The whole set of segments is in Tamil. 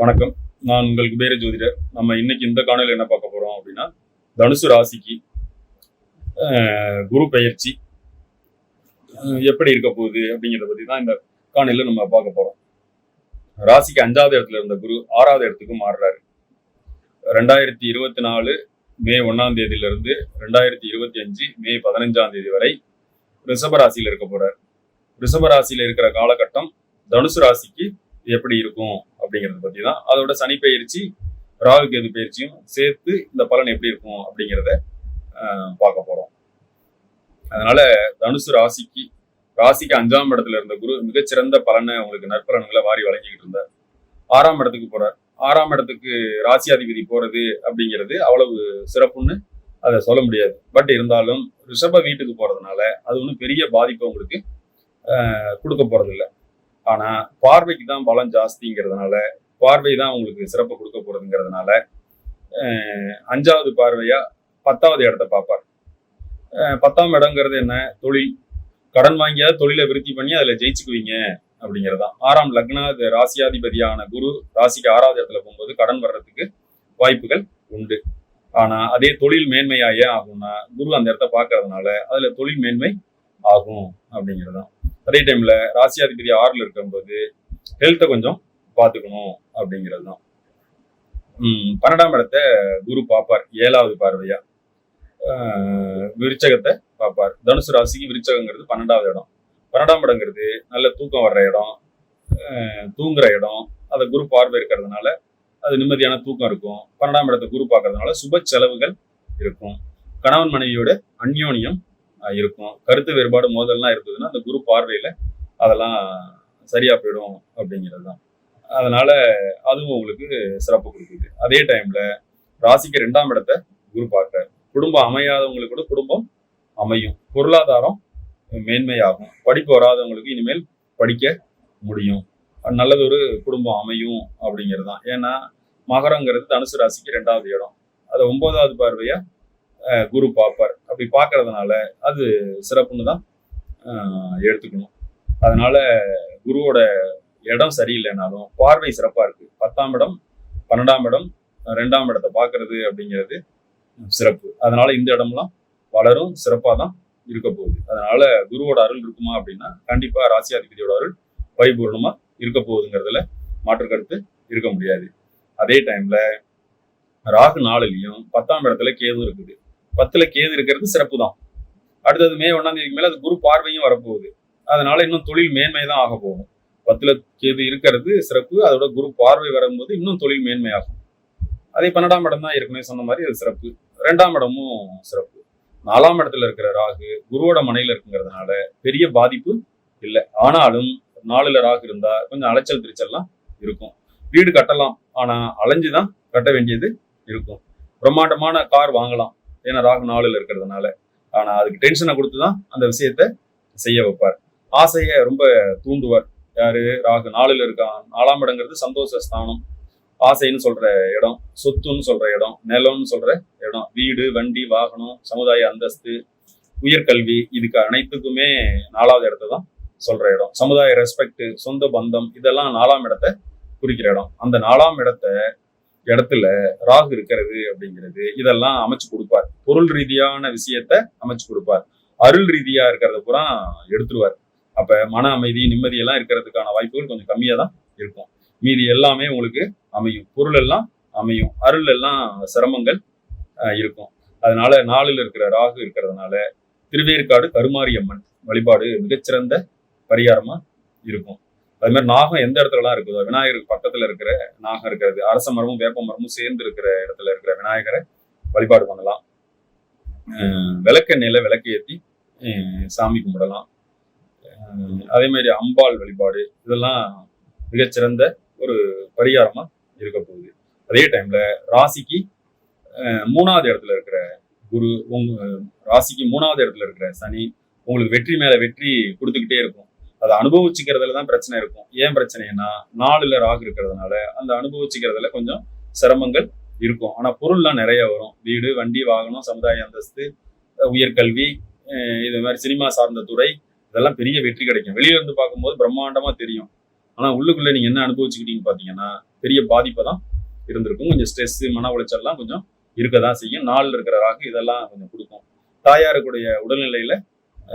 வணக்கம். நான் உங்கள் குபேர ஜோதிடர். நம்ம இன்னைக்கு இந்த காணொலியில் என்ன பார்க்க போறோம் அப்படின்னா தனுசு ராசிக்கு குரு பயிற்சி எப்படி இருக்க போகுது அப்படிங்கிறத பத்தி தான் இந்த காணொலியில் நம்ம பார்க்க போறோம். ராசிக்கு அஞ்சாவது இடத்துல இருந்த குரு ஆறாவது இடத்துக்கு மாறுறாரு. ரெண்டாயிரத்தி இருபத்தி நாலு மே ஒன்னாம் தேதியில இருந்து ரெண்டாயிரத்தி இருபத்தி அஞ்சு மே பதினஞ்சாம் தேதி வரை ரிஷப ராசியில இருக்க போறார். ரிஷப ராசியில இருக்கிற காலகட்டம் தனுசு ராசிக்கு எப்படி இருக்கும்? அப்படிங்கறத பத்தி தான் அதோட சனி பயிற்சி ராகு கேது பயிற்சியும் சேர்த்து இந்த பலன் எப்படி இருக்கும் அப்படிங்கிறத ஆஹ், பார்க்க போறோம். அதனால தனுசு ராசிக்கு ராசிக்கு அஞ்சாம் இடத்துல இருந்த குரு மிகச்சிறந்த பலனை உங்களுக்கு நற்பலன்களை வாரி வழங்கிக்கிட்டு இருந்தார். ஆறாம் இடத்துக்கு போறார். ஆறாம் இடத்துக்கு ராசி அதிபதி போறது அப்படிங்கிறது அவ்வளவு சிறப்புன்னு அதை சொல்ல முடியாது. பட் இருந்தாலும் ரிஷப வீட்டுக்கு போறதுனால அது ஒன்றும் பெரிய பாதிப்பை உங்களுக்கு கொடுக்க போறதில்ல. ஆனா பார்வைக்கு தான் பலம் ஜாஸ்திங்கிறதுனால பார்வை தான் உங்களுக்கு சிறப்பு கொடுக்க போறதுங்கிறதுனால அஞ்சாவது பார்வையா பத்தாவது இடத்த பார்ப்பார். பத்தாம் இடங்கிறது என்ன? தொழில். கடன் வாங்கியாவது தொழிலை விருத்தி பண்ணி அதுல ஜெயிச்சுக்குவீங்க அப்படிங்கிறதான் ஆறாம் லக்னா ராசியாதிபதியான குரு ராசிக்கு ஆறாவது இடத்துல போகும்போது கடன் வர்றதுக்கு வாய்ப்புகள் உண்டு. ஆனா அதே தொழில் மேன்மையா ஏன் ஆகும்னா குரு அந்த இடத்த பார்க்கறதுனால அதுல தொழில் மேன்மை ஆகும் அப்படிங்கிறதான் அதே டைம்ல ராசியாதிபதி ஆறுல இருக்கும்போது ஹெல்த்தை கொஞ்சம் பார்த்துக்கணும் அப்படிங்கிறது தான் பன்னெண்டாம் இடத்த குரு பார்ப்பார் ஏழாவது பார்வையா. விருச்சகத்தை பார்ப்பார். தனுசு ராசிக்கு விருச்சகங்கிறது பன்னெண்டாவது இடம். பன்னெண்டாம் இடங்கிறது நல்ல தூக்கம் வர்ற இடம் தூங்குற இடம் அதை குரு பார்வை இருக்கிறதுனால அது நிம்மதியான தூக்கம் இருக்கும். பன்னெண்டாம் இடத்தை குரு பார்க்கறதுனால சுப செலவுகள் இருக்கும். கணவன் மனைவியோட அந்யோன்யம் இருக்கும். கருத்து வேறுபாடு மோதல்லாம் இருந்ததுன்னா அந்த குரு பார்வையில அதெல்லாம் சரியா போயிடும் அப்படிங்கிறது தான் அதனால அதுவும் உங்களுக்கு சிறப்பு கொடுக்குது. அதே டைம்ல ராசிக்கு ரெண்டாம் இடத்தை குரு பார்க்க குடும்பம் அமையாதவங்களுக்கு கூட குடும்பம் அமையும். பொருளாதாரம் மேன்மையாகும். படிப்பு வராதவங்களுக்கு இனிமேல் படிக்க முடியும். நல்லதொரு குடும்பம் அமையும் அப்படிங்கிறது தான் ஏன்னா மகரங்கிறது தனுசு ராசிக்கு ரெண்டாவது இடம். அதை ஒன்பதாவது பார்வையா குரு பார்ப்பார். அப்படி பார்க்கறதுனால அது சிறப்புன்னு தான் எடுத்துக்கணும். அதனால குருவோட இடம் சரியில்லைனாலும் பார்வை சிறப்பாக இருக்கு. பத்தாம் இடம் பன்னெண்டாம் இடம் ரெண்டாம் இடத்தை பார்க்கறது அப்படிங்கிறது சிறப்பு. அதனால இந்த இடம்லாம் வளரும் சிறப்பாக தான் இருக்க போகுது. அதனால குருவோட அருள் இருக்குமா அப்படின்னா கண்டிப்பாக ராசியாதிபதியோட அருள் பரிபூர்ணமாக இருக்க போகுதுங்கிறதுல மாற்று கருத்து இருக்க முடியாது. அதே டைம்ல ராகு நாளிலையும் பத்தாம் இடத்துல கேது இருக்குது. பத்துல கேது இருக்கிறது சிறப்பு தான் அடுத்தது மே ஒன்னாம் தேதிக்கு மேல அது குரு பார்வையும் வரப்போகுது. அதனால இன்னும் தொழில் மேன்மை தான் ஆக போகும். பத்துல கேது இருக்கிறது சிறப்பு அதோட குரு பார்வை வரும்போது இன்னும் தொழில் மேன்மையாகும். அதே பன்னெண்டாம் இடம் தான் ஏற்கனவே சொன்ன மாதிரி அது சிறப்பு. ரெண்டாம் இடமும் சிறப்பு. நாலாம் இடத்துல இருக்கிற ராகு குருவோட மனையில இருக்குங்கிறதுனால பெரிய பாதிப்பு இல்லை. ஆனாலும் நாலுல ராகு இருந்தா கொஞ்சம் அலைச்சல் திருச்சல்லாம் இருக்கும். வீடு கட்டலாம் ஆனா அலைஞ்சுதான் கட்ட வேண்டியது இருக்கும். பிரம்மாண்டமான கார் வாங்கலாம். ஏன்னா ராகு நாளில் இருக்கிறதுனால. ஆனா அதுக்கு டென்ஷனை கொடுத்து தான் அந்த விஷயத்த செய்ய வைப்பார். ஆசையை ரொம்ப தூண்டுவார். யாரு? ராகு நாளில் இருக்கான் நாலாம் இடங்கிறது சந்தோஷ ஸ்தானம். ஆசைன்னு சொல்ற இடம் சொத்துன்னு சொல்ற இடம் நிலம்னு சொல்ற இடம் வீடு வண்டி வாகனம் சமுதாய அந்தஸ்து உயர்கல்வி இதுக்கு அனைத்துக்குமே நாலாவது இடத்த தான் சொல்ற இடம். சமுதாய ரெஸ்பெக்ட் சொந்த பந்தம் இதெல்லாம் நாலாம் இடத்தை குறிக்கிற இடம். அந்த நாலாம் இடத்த இடத்துல ராகு இருக்கிறது அப்படிங்கிறது இதெல்லாம் அமைச்சு கொடு பொருள் ரீதியான விஷயத்த அமைச்சு கொடுப்பார். அருள் ரீதியா இருக்கிறத பூரா எடுத்துருவார். அப்ப மன அமைதி நிம்மதி எல்லாம் இருக்கிறதுக்கான வாய்ப்புகள் கொஞ்சம் கம்மியா தான் இருக்கும். மீதி எல்லாமே உங்களுக்கு அமையும். பொருள் எல்லாம் அமையும். அருள் எல்லாம் சிரமங்கள் இருக்கும். அதனால நாளில் இருக்கிற ராகு இருக்கிறதுனால திருவேற்காடு கருமாரியம்மன் வழிபாடு மிகச்சிறந்த பரிகாரமா இருக்கும். அது மாதிரி நாகம் எந்த இடத்துலலாம் இருக்குதோ விநாயகருக்கு பக்கத்துல இருக்கிற நாகம் இருக்கிறது அரச மரமும் வேப்ப மரமும் சேர்ந்து இருக்கிற இடத்துல இருக்கிற விநாயகரை வழிபாடு பண்ணலாம். விளக்கெண்ணெயில் விளக்கு ஏற்றி சாமி கும்பிடலாம். அதே மாதிரி அம்பாள் வழிபாடு இதெல்லாம் மிகச்சிறந்த ஒரு பரிகாரமாக இருக்க போகுது. அதே டைம்ல ராசிக்கு மூணாவது இடத்துல இருக்கிற குரு உங்க ராசிக்கு மூணாவது இடத்துல இருக்கிற சனி உங்களுக்கு வெற்றி மேல வெற்றி கொடுத்துக்கிட்டே இருக்கும். அதை அனுபவிச்சுக்கிறதுல தான் பிரச்சனை இருக்கும். ஏன் பிரச்சனைனா நாலுல ராகு இருக்கிறதுனால அந்த அனுபவிச்சுக்கிறதுல கொஞ்சம் சிரமங்கள் இருக்கும். ஆனால் பொருள்லாம் நிறைய வரும். வீடு வண்டி வாகனம் சமுதாய அந்தஸ்து உயர்கல்வி இது மாதிரி சினிமா சார்ந்த துறை இதெல்லாம் பெரிய வெற்றி கிடைக்கும். வெளியில இருந்து பார்க்கும்போது பிரம்மாண்டமா தெரியும். ஆனால் உள்ளுக்குள்ள நீங்க என்ன அனுபவிச்சுக்கிட்டீங்கன்னு பாத்தீங்கன்னா பெரிய பாதிப்பை தான் இருந்திருக்கும். கொஞ்சம் ஸ்ட்ரெஸ் மன உளைச்சல்லாம் கொஞ்சம் இருக்க தான் செய்யும். நாளில் இருக்கிற ராகு இதெல்லாம் கொஞ்சம் கொடுக்கும். தாயாருக்குடைய உடல்நிலையில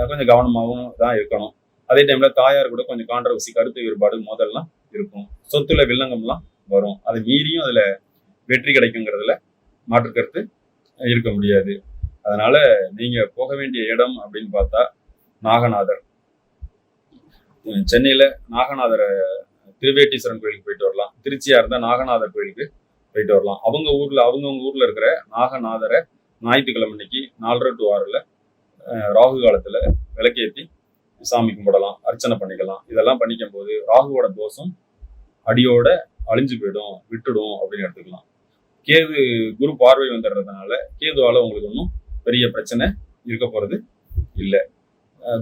கொஞ்சம் கவனமாகவும் தான் இருக்கணும். அதே டைம்ல தாயார் கூட கொஞ்சம் கான்ட்ரவர்சி கருத்து வேறுபாடு மோதல்லாம் இருக்கும். சொத்துல வில்லங்கம்லாம் வரும். அதை மீறியும் அதுல வெற்றி கிடைக்குங்கிறதுல மாற்று கருத்து இருக்க முடியாது. அதனால நீங்க போக வேண்டிய இடம் அப்படின்னு பார்த்தா நாகநாதர். சென்னையில் சென்னையில நாகநாதர் திருவேட்டீஸ்வரன் கோயிலுக்கு போயிட்டு வரலாம். திருச்சியா இருந்தா நாகநாதர் கோயிலுக்கு போயிட்டு வரலாம். அவங்க ஊர்ல அவங்கவுங்க ஊர்ல இருக்கிற நாகநாதரை ஞாயிற்றுக்கிழமை அன்னைக்கு நாலரை டு ஆறுல ராகு காலத்துல விளக்கேற்றி சாமி கும்பிடலாம் அர்ச்சனை பண்ணிக்கலாம். இதெல்லாம் பண்ணிக்கும் போது ராகுவோட தோஷம் அடியோட அழிஞ்சு போயிடும் விட்டுடும் அப்படின்னு எடுத்துக்கலாம். கேது குரு பார்வை வந்துடுறதுனால கேதுவால உங்களுக்கு ஒன்றும் பெரிய பிரச்சனை இருக்க போறது இல்லை.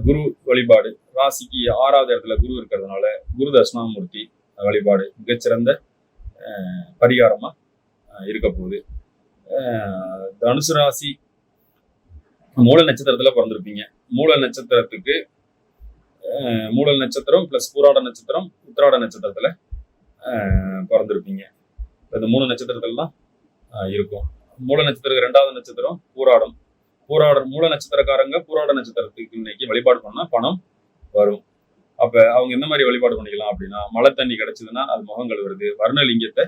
குரு வழிபாடு. ராசிக்கு ஆறாவது இடத்துல குரு இருக்கிறதுனால குரு தட்சிணாமூர்த்தி வழிபாடு மிகச்சிறந்த பரிகாரமாக பரிகாரமா இருக்க போகுது. தனுசு ராசி மூல நட்சத்திரத்துல பிறந்திருப்பீங்க. மூல நட்சத்திரத்துக்கு மூல நட்சத்திரம் பிளஸ் பூராட நட்சத்திரம் உத்திராட நட்சத்திரத்துல பிறந்திருப்பீங்க. இந்த மூணு நட்சத்திரத்தில்தான் இருக்கும். மூல நட்சத்திரத்துக்கு ரெண்டாவது நட்சத்திரம் பூராடம். பூராடம் மூல நட்சத்திரக்காரங்க பூராட நட்சத்திரத்துக்கு இன்னைக்கு வழிபாடு பண்ணா பணம் வரும். அப்ப அவங்க எந்த மாதிரி வழிபாடு பண்ணிக்கலாம் அப்படின்னா மழை தண்ணி கிடைச்சதுன்னா அது முகம் கழுவுறது வர்ணலிங்கத்தை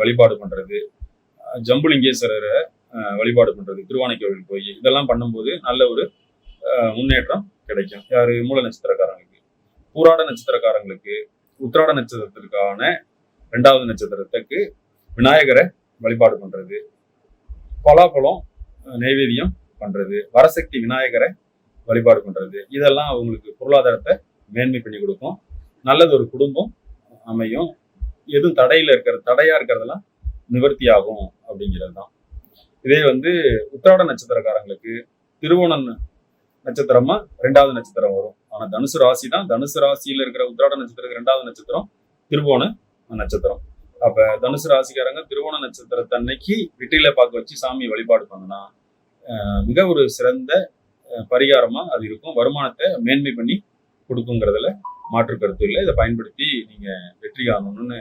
வழிபாடு பண்றது ஜம்புலிங்கேஸ்வரரை வழிபாடு பண்றது திருவானை கோவில் போய் இதெல்லாம் பண்ணும்போது நல்ல ஒரு முன்னேற்றம் கிடைக்கும். யாரு? மூல நட்சத்திரக்காரங்களுக்கு. பூராட நட்சத்திரக்காரங்களுக்கு உத்திராட நட்சத்திரத்திற்கான ரெண்டாவது நட்சத்திரத்துக்கு விநாயகரை வழிபாடு பண்றது. பலாப்பழம் நைவேத்தியம் பண்றது. வரசக்தி விநாயகரை வழிபாடு பண்றது. இதெல்லாம் அவங்களுக்கு பொருளாதாரத்தை மேன்மை பண்ணி கொடுக்கும். நல்லது ஒரு குடும்பம் அமையும். எதுவும் தடையில இருக்கிற தடையா இருக்கிறதெல்லாம் நிவர்த்தி ஆகும் அப்படிங்கிறது தான். இதே வந்து உத்திராட நட்சத்திரக்காரங்களுக்கு திருவோணன் நட்சத்திரமா ரெண்டாவது நட்சத்திரம் வரும். ஆனா தனுசு ராசி தான். தனுசு ராசியில இருக்கிற உத்திராட நட்சத்திரத்துக்கு ரெண்டாவது நட்சத்திரம் திருவோண நட்சத்திரம். அப்ப தனுசு ராசிக்காரங்க திருவோண நட்சத்திரத்தன்னைக்கு வெற்றில பார்க்க வச்சு சாமி வழிபாடு பண்ணனா மிக ஒரு சிறந்த பரிகாரமா அது இருக்கும். வருமானத்தை மேன்மை பண்ணி கொடுக்குங்கிறதுல மாற்று கருத்து இல்லை. இதை பயன்படுத்தி நீங்க வெற்றி காணணும்னு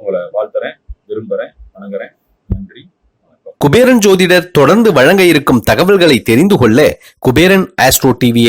உங்களை வாழ்த்துறேன் விரும்புறேன் வணங்குறேன். நன்றி குபேரன் ஜோதிடர் தொடர்ந்து வழங்க இருக்கும் தகவல்களை தெரிந்து கொள்ள குபேரன் ஆஸ்ட்ரோ டிவியை